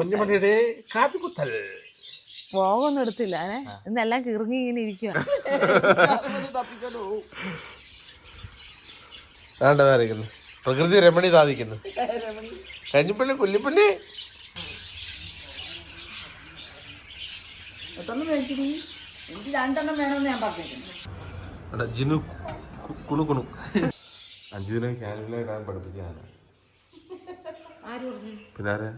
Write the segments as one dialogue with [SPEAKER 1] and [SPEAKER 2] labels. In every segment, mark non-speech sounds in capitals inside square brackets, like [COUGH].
[SPEAKER 1] കുഞ്ഞുമണിയുടെ കാതുകുത്തൽ.
[SPEAKER 2] പോകൊന്നും എടുത്തില്ല. ഏ ഇന്നെല്ലാം കിറങ്ങി ഇങ്ങനെ ഇരിക്കുക
[SPEAKER 1] പ്രകൃതി രമണി സാധിക്കുന്നു. കഞ്ഞിപ്പള്ളി കുല്ലിപ്പള്ളി ജിനു കുണു കുണു. അഞ്ജുവിനെ ക്യാൻഡില ഇടാൻ പഠിപ്പിച്ചാണ് പിന്നെ ആരാ?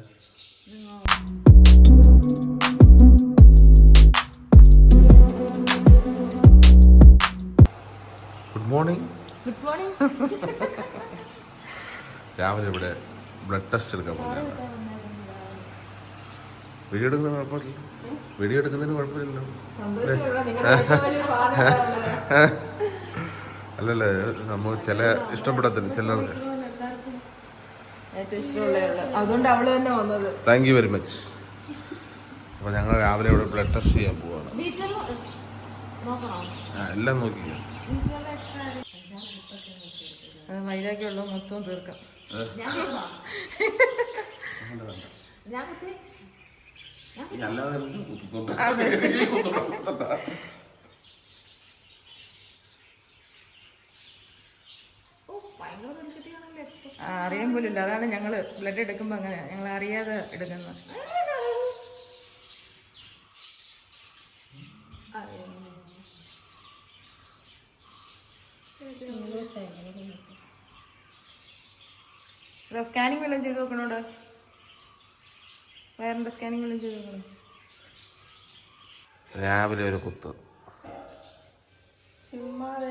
[SPEAKER 1] ഗുഡ് മോർണിംഗ്
[SPEAKER 2] ഗുഡ് മോർണിംഗ്
[SPEAKER 1] രാവിലെ ഇവിടെ ബ്ലഡ് ടെസ്റ്റ് എടുക്കാൻ പോകുന്നത് വീഡിയോ എടുക്കുന്നതിന് കുഴപ്പമില്ല. വീഡിയോ എടുക്കുന്നതിന് കുഴപ്പമില്ലല്ലോ. [LAUGHS] അല്ലല്ല നമ്മൾ ചില ഇഷ്ടപ്പെടത്തില്ല ചിലർക്ക്
[SPEAKER 3] അതുകൊണ്ട് അവൾ തന്നെ വന്നത്.
[SPEAKER 1] താങ്ക് യു വെരി മച്ച് അപ്പൊ ഞങ്ങൾ രാവിലെ ഇവിടെ ബ്ലഡ് ടെസ്റ്റ് ചെയ്യാൻ പോവാണ്. എല്ലാം
[SPEAKER 3] നോക്കി. വൈരാഗ്യമുള്ള മൊത്തം തീർക്കാം.
[SPEAKER 2] ഞാൻ കേൾക്കാം ഞാൻ കുത്തി ഓ ഭയങ്കര നെൽക്കട്ടിയാണല്ലോ എക്സ്പ്രസ്
[SPEAKER 3] ആ, അറിയാൻ പോലും ഇല്ല അതാണ് ഞങ്ങൾ ബ്ലഡ് എടുക്കുമ്പോൾ അങ്ങനെ ഞങ്ങൾ അറിയാതെ എടുക്കുന്നത്. സ്കാനിങ് വല്ലതും ചെയ്ത് നോക്കണോട്? വയറിന്റെ സ്കാനിങ് വല്ലതും ചെയ്ത് നോക്കണം?
[SPEAKER 1] രാവിലെ ഒരു കുത്ത്.
[SPEAKER 3] ചുമ്മാതെ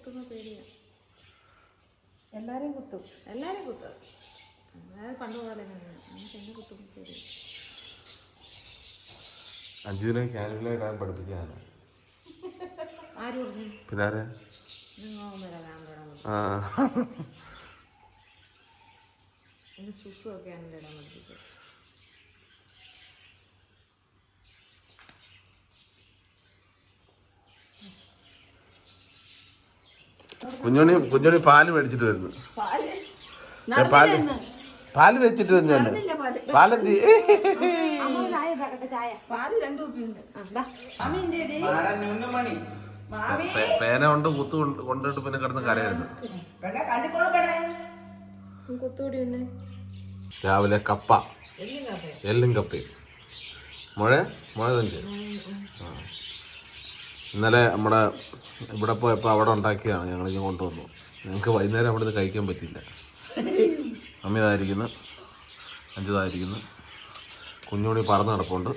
[SPEAKER 2] കുത്തുന്ന പേടിയാ.
[SPEAKER 3] എല്ലാരും കുത്തും.
[SPEAKER 2] എല്ലാരും കുത്തും. അതായത് പണ്ട് പോലെ എങ്ങനെയാണ് എനിക്ക് എന്നെ കുത്തുന്ന പേടിയാ
[SPEAKER 1] അഞ്ജുവിനെ ഇടാൻ പഠിപ്പിക്കാനാണ്
[SPEAKER 2] ആര്? പറഞ്ഞു?
[SPEAKER 1] പിന്നെ ആരാ ആ.
[SPEAKER 2] സുസു ഇടാൻ പഠിപ്പിച്ചത്.
[SPEAKER 1] കുഞ്ഞുണി കുഞ്ഞുണി പാൽ മേടിച്ചിട്ട് വരുന്നു. പാൽ? പാൽ. വെച്ചിട്ട് തന്നെയാണ് പാലെന്തി? പേന കൊണ്ട് കുത്തു കൊണ്ട് കൊണ്ടിട്ട് പിന്നെ കിടന്ന് കരയായിരുന്നു രാവിലെ കപ്പ.
[SPEAKER 2] എല്ലും കാപ്പേ
[SPEAKER 1] എല്ലും കപ്പയും. മുഴ മുഴ തഞ്ച് ആ ഇന്നലെ നമ്മുടെ ഇവിടെ പോയപ്പോൾ അവിടെ ഉണ്ടാക്കിയതാണ്. ഞങ്ങൾ ഇങ്ങനെ കൊണ്ടുവന്നു. ഞങ്ങൾക്ക് വൈകുന്നേരം അവിടെ നിന്ന് കഴിക്കാൻ പറ്റില്ല അമ്മ ഇതായിരിക്കുന്നു. അഞ്ചുതായിരിക്കുന്നു കുഞ്ഞുണി പറന്ന് കിടപ്പുണ്ട്.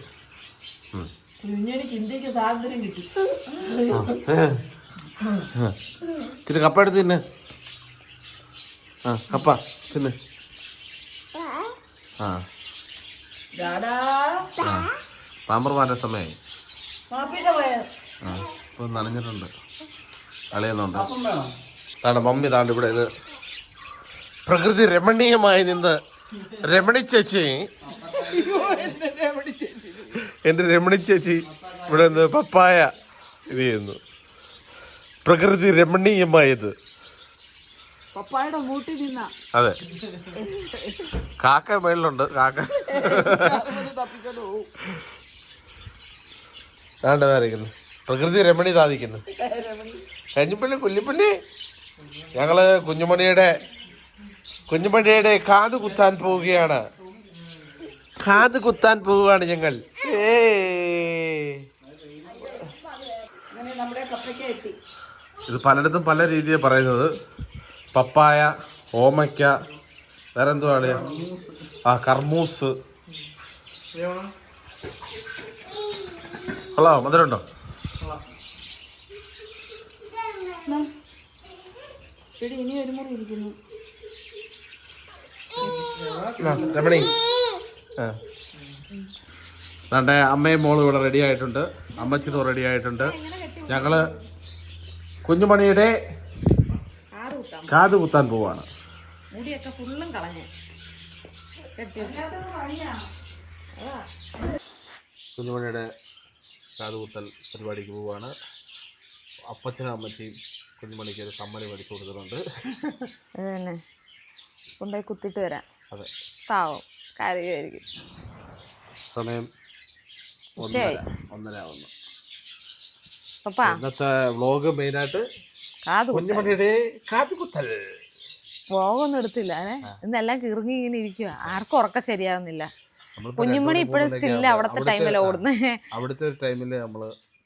[SPEAKER 1] ഇച്ചിരി കപ്പ എടുത്ത് തിന്നെ. ആ കപ്പ തിന്നെ. ആ.
[SPEAKER 3] ഡാടാ
[SPEAKER 1] ആ. പാമ്പർ മാറ്റാൻ സമയമായി ഇപ്പൊ നനഞ്ഞിട്ടുണ്ട്. അളിയുന്നുണ്ട്. അതാണ് മമ്മി താണ്ട് ഇവിടെ ഇത് പ്രകൃതി രമണീയമായി നിന്ന് രമണി ചേച്ചി. എന്റെ രമണി ചേച്ചി ഇവിടെ നിന്ന് പപ്പായ ഇത് ചെയ്യുന്നു. പ്രകൃതി രമണീയമായത്.
[SPEAKER 3] പപ്പായുടെ മൂട്ടി നിന്ന
[SPEAKER 1] അതെ. കാക്ക മേളിലുണ്ട്. കാക്ക. വേണ്ടതായിരിക്കുന്നു പ്രകൃതി രമണി സാധിക്കുന്നു. കഞ്ഞിപ്പള്ളി കുല്ലിപ്പള്ളി ഞങ്ങൾ കുഞ്ഞുമണിയുടെ കുഞ്ഞുമണിയുടെ കാത് കുത്താൻ പോവുകയാണ്. കാത് കുത്താൻ പോവുകയാണ് ഞങ്ങൾ. ഇത് പലയിടത്തും പല രീതിയിൽ പറയുന്നത്. പപ്പായ ഓമയ്ക്ക വേറെ എന്തുവാണ് ആ കർമൂസ്. ഹലോ മധുരമുണ്ടോ?
[SPEAKER 3] ശരി ഇനി ഒരു മുറി ഇരിക്കുന്നു.
[SPEAKER 1] രമണി. ദാണ്ടെ അമ്മയും മോളും ഇവിടെ റെഡി ആയിട്ടുണ്ട്. അമ്മച്ചിതോ റെഡി ആയിട്ടുണ്ട്. ഞങ്ങൾ കുഞ്ഞുമണിയുടെ കാത് കുത്താൻ പോവാണ്.
[SPEAKER 2] മുടിയൊക്കെ ഫുള്ളും കളഞ്ഞ്. കെട്ടി
[SPEAKER 1] കുഞ്ഞുമണിയുടെ കാത് കുത്തൽ പരിപാടിക്ക് പോവാണ്. അപ്പച്ചനും അമ്മച്ചിയും കുഞ്ഞുമണിക്ക് ഒരു സമ്മതി മേടിച്ചു കൊടുക്കുന്നുണ്ട്
[SPEAKER 2] അത് തന്നെ
[SPEAKER 3] കൊണ്ടുപോയി കുത്തിട്ട് വരാം.
[SPEAKER 1] അതെ.
[SPEAKER 3] പാവം. കാര്യമായിരിക്കും
[SPEAKER 1] സമയം
[SPEAKER 3] ഉച്ചയായി.
[SPEAKER 1] ഒന്നര ഒന്നര ആവുന്നു.
[SPEAKER 3] പപ്പാ.
[SPEAKER 1] ഇന്നത്തെ വ്ളോഗ് മെയിനായിട്ട്
[SPEAKER 3] കാത് കുത്താൻ
[SPEAKER 1] കുഞ്ഞുമണിയുടെ കാതുകുത്തൽ.
[SPEAKER 3] വ്ളോഗൊന്നും എടുത്തില്ല ഏ? ഇന്നെല്ലാം കിറങ്ങി ഇങ്ങനെ ഇരിക്കുക ആർക്കും ഉറക്കം ശരിയാവുന്നില്ല.
[SPEAKER 1] നമ്മളിപ്പോ
[SPEAKER 3] കുഞ്ഞുമണി ഇപ്പോഴും
[SPEAKER 1] മണി
[SPEAKER 3] സ്റ്റില്ല അവിടുത്തെ ടൈമിൽ ഓടുന്നേ.
[SPEAKER 1] അവിടുത്തെ ഒരു ടൈമിൽ നമ്മൾ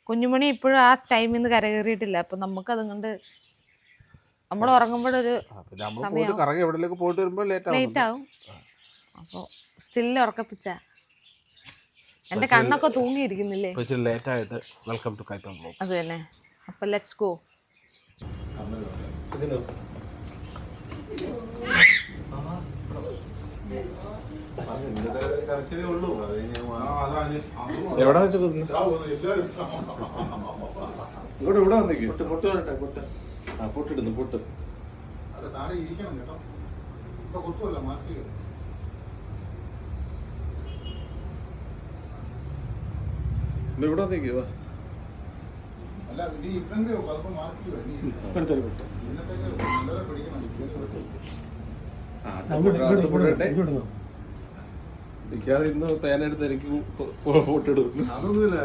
[SPEAKER 3] കുഞ്ഞുമണി ഇപ്പോഴും ആ ടൈമിൽ നിന്ന് കരകയറിയിട്ടില്ല. അപ്പൊ നമുക്ക്
[SPEAKER 1] അതും കൊണ്ട് നമ്മൾ ഉറങ്ങുമ്പോഴൊരു ലേറ്റ് ആവും.
[SPEAKER 3] അപ്പോൾ സ്റ്റില്ല ഉറക്കപ്പിച്ച. എന്റെ കണ്ണൊക്കെ തൂങ്ങിയിരിക്കുന്നില്ലേ?
[SPEAKER 1] അപ്പോൾ ലേറ്റ് ആയിട്ട് വെൽക്കം ടു കൈപ്പം വ്ളോഗ്
[SPEAKER 3] അത് തന്നെ. അപ്പൊ ലെറ്റ്സ് ഗോ
[SPEAKER 1] എവിടെ വെച്ച് കുത്തുന്നു ഇവിടെ ഇവിടെ വന്നേക്ക്.
[SPEAKER 4] പൊട്ട് പൊട്ട് വരട്ടെ പൊട്ട്.
[SPEAKER 1] ആ പൊട്ടിടുന്നു പൊട്ട്.
[SPEAKER 5] താഴെ ഇരിക്കണം കേട്ടോ. ഇപ്പൊ കുത്തുമല്ല മാറ്റി
[SPEAKER 1] ഇവിടെ വന്നേക്ക് വാ.
[SPEAKER 5] അല്ല നീ ഇത്രണ്ടേ അല്പം മാറ്റി നീ
[SPEAKER 4] എടുത്തൊരു പൊട്ട്.
[SPEAKER 5] നല്ലപോലെ പിടിക്കണം ഇത്രയൊക്കെ വെക്കും.
[SPEAKER 1] ആ, നിൽക്കാതെ ഇന്ന് പേന എടുത്ത് എനിക്ക് പൊട്ടിടും
[SPEAKER 5] അതൊന്നുമില്ല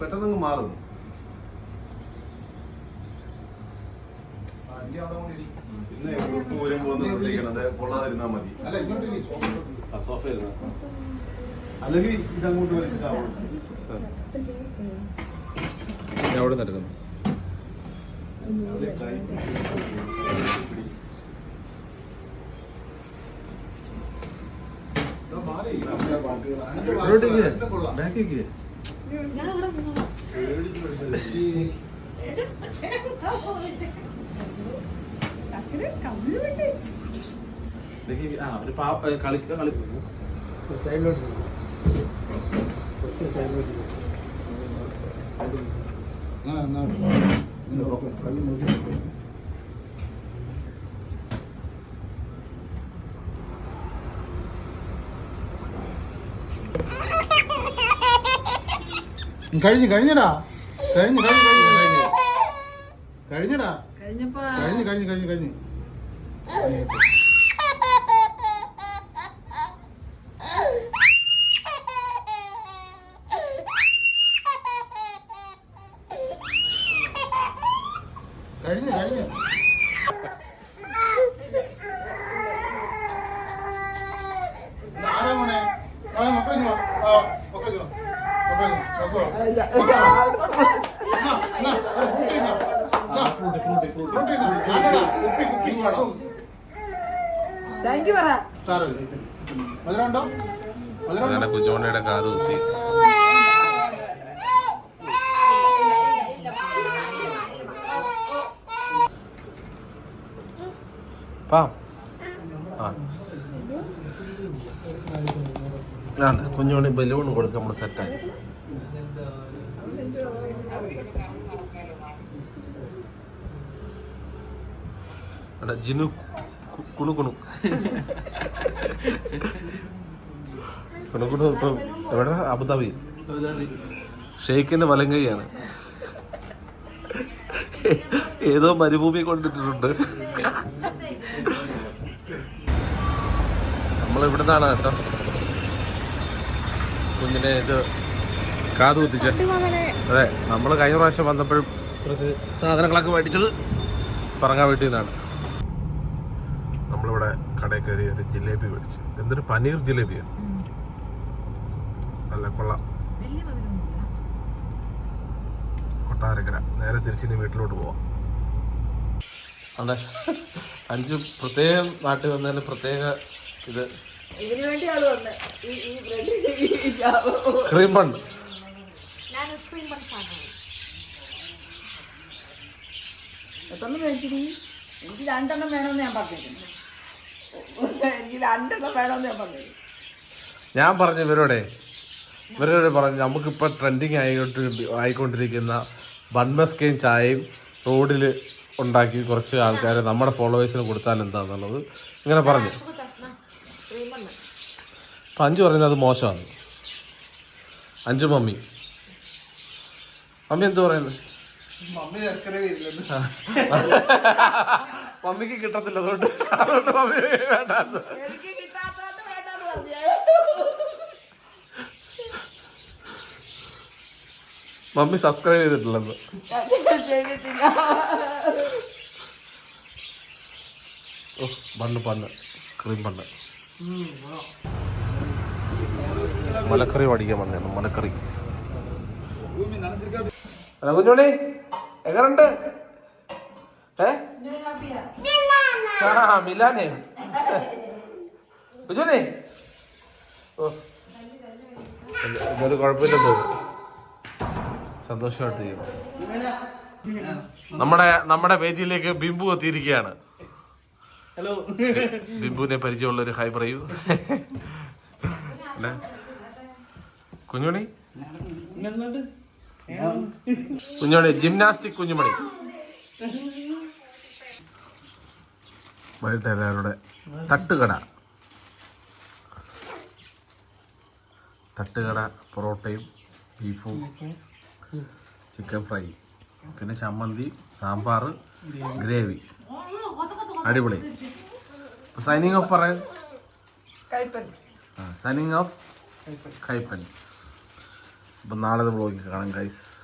[SPEAKER 5] പെട്ടെന്ന് അങ്ങ് മാറും.
[SPEAKER 6] ശ്രദ്ധിക്കണം. കൊള്ളാതിരുന്നാ മതി.
[SPEAKER 1] ആ സോഫയിൽ
[SPEAKER 6] അല്ലെങ്കിൽ ഇതങ്ങോട്ട് വലിച്ചിട്ടാവും
[SPEAKER 1] ഞാൻ അവിടെ നിന്ന് ഏ, കളിക്ക കളി
[SPEAKER 4] സൈഡിലോട്ട്. കുറച്ച് സൈഡിലോട്ട്.
[SPEAKER 5] അങ്ങനെ എന്നാ ഇങ്ങനെ ഉറക്കം. കണ്ണ് മൂടി. കഴിഞ്ഞു കഴിഞ്ഞടാ. കഴിഞ്ഞു കഴിഞ്ഞു കഴിഞ്ഞു കഴിഞ്ഞു. കഴിഞ്ഞടാ. കഴിഞ്ഞു കഴിഞ്ഞു കഴിഞ്ഞു കഴിഞ്ഞു. കഴിഞ്ഞു കഴിഞ്ഞു ഇത് ആരാ മോനെ ആ മക്കളെ ഇങ്ങ് വാ. ആ മക്കളെ ഇങ്ങ് വാ. മക്കളെ ഇങ്ങ് വാ. മക്കളെ വാ. എന്നാ, എന്നാ, ഒരു ഫ്രൂട്ടി ഇങ്ങ് വാ. എന്നാ,
[SPEAKER 1] ഫ്രൂട്ടി ഫ്രൂട്ടി ഫ്രൂട്ടി
[SPEAKER 5] ഫ്രൂട്ടി ഇങ്ങ് വാ. ആരെടാ? കുപ്പി, കുപ്പി ഇങ്ങ് വാടാ.
[SPEAKER 3] താങ്ക് യു പറ?
[SPEAKER 1] അങ്ങനെ കാത് കുത്തി. കുഞ്ഞോണി ബലൂൺ കൊടുത്ത് നമ്മൾ സെറ്റായി എടാ ജിനു കുണു കുണു. കുണു കുണു ഇപ്പം എവിടെ? അബുദാബി. ഷെയ്ഖിന്റെ വലം കൈയാണ് ഏതോ മരുഭൂമി കൊണ്ടിട്ടിട്ടുണ്ട്. നമ്മൾ ഇവിടുന്നാണ് കേട്ടോ. കുഞ്ഞിനെ ഇത് കാത് കുത്തിച്ച. അതെ നമ്മൾ കഴിഞ്ഞ പ്രാവശ്യം വന്നപ്പോഴും കുറച്ച് സാധനങ്ങളൊക്കെ മേടിച്ചത് പറങ്ങാ വീട്ടിൽ നിന്നാണ്. നമ്മളിവിടെ കടയിൽ കയറി ഒരു ജിലേബി മേടിച്ചു. എന്തൊരു പനീർ ജിലേബിയാണ് നല്ല കൊള്ളാം. കൊട്ടാരക്കര. നേരെ തിരിച്ചിനി വീട്ടിലോട്ട് പോവാം. അതെ. അഞ്ച് പ്രത്യേകം നാട്ടിൽ വന്നതിന് പ്രത്യേക ഇത്.
[SPEAKER 3] ഇതിനു വേണ്ടി ആൾ വന്ന്. ഈ ഈ ബ്രെഡ്
[SPEAKER 1] ക്രീം
[SPEAKER 3] ബൺ മേടിച്ചിരി. എനിക്ക് രണ്ടെണ്ണം വേണമെന്ന് ഞാൻ പറഞ്ഞിരുന്നു. എനിക്ക് രണ്ടെണ്ണം വേണമെന്ന് ഞാൻ പറഞ്ഞു.
[SPEAKER 1] ഞാൻ പറഞ്ഞു ഇവരോടെ ഇവരോട് പറഞ്ഞു നമുക്കിപ്പോൾ ട്രെൻഡിങ് ആയിട്ട് ആയിക്കൊണ്ടിരിക്കുന്ന ബൺമസ്കയും ചായയും റോഡിൽ ഉണ്ടാക്കി കുറച്ച് ആൾക്കാരെ നമ്മുടെ ഫോളോവേഴ്സിന് കൊടുത്താൽ എന്താണെന്നുള്ളത് ഇങ്ങനെ പറഞ്ഞു. അപ്പം അഞ്ചു പറയുന്നത് അത് മോശമാണ്. അഞ്ചു മമ്മി. മമ്മി എന്ത് പറയുന്നത്
[SPEAKER 4] മമ്മി സബ്സ്ക്രൈബ് ചെയ്തിട്ടുണ്ട് [LAUGHS]
[SPEAKER 1] മമ്മിക്ക് കിട്ടത്തില്ല അതുകൊണ്ട് അതുകൊണ്ട് മമ്മി മമ്മി സബ്സ്ക്രൈബ് ചെയ്തിട്ടില്ലെന്ന്.
[SPEAKER 3] ചെയ്തിട്ടില്ല.
[SPEAKER 1] ഓ ബണ്ണ് പണ്ണ് ക്രീം പണ്ണ് മലക്കറി പഠിക്കാൻ വന്നു മലക്കറി. അല്ല കുഞ്ഞുണി എങ്ങനുണ്ട്? ഏ? ആ മിലാനെ കുഞ്ഞുണി ഓ. ഇന്നൊരു കുഴപ്പമില്ലെന്ന് തോന്നുന്നു. സന്തോഷമായിട്ട് ചെയ്യുന്നു നമ്മുടെ നമ്മുടെ പേജിലേക്ക് ബിംബു എത്തിയിരിക്കുകയാണ്.
[SPEAKER 4] ഹലോ
[SPEAKER 1] ബിംബുവിനെ പരിചയമുള്ള ഒരു ഹൈ പറയൂ. അല്ലേ? കുഞ്ഞുമണി കുഞ്ഞുമണി ജിംനാസ്റ്റിക് കുഞ്ഞുമണി. വൈകിട്ട് എല്ലാവരുടെ തട്ടുകട. തട്ടുകട പൊറോട്ടയും ബീഫും ചിക്കൻ ഫ്രൈ പിന്നെ ചമ്മന്തി സാമ്പാർ ഗ്രേവി. അടിപൊളി. സൈനിങ് ഓഫ് പറയാൻ? സൈനിങ് ഓഫ് കൈപ്പൻസ്. അപ്പം നാളെ ബ്ലോഗിൽ കാണാം ഗൈസ്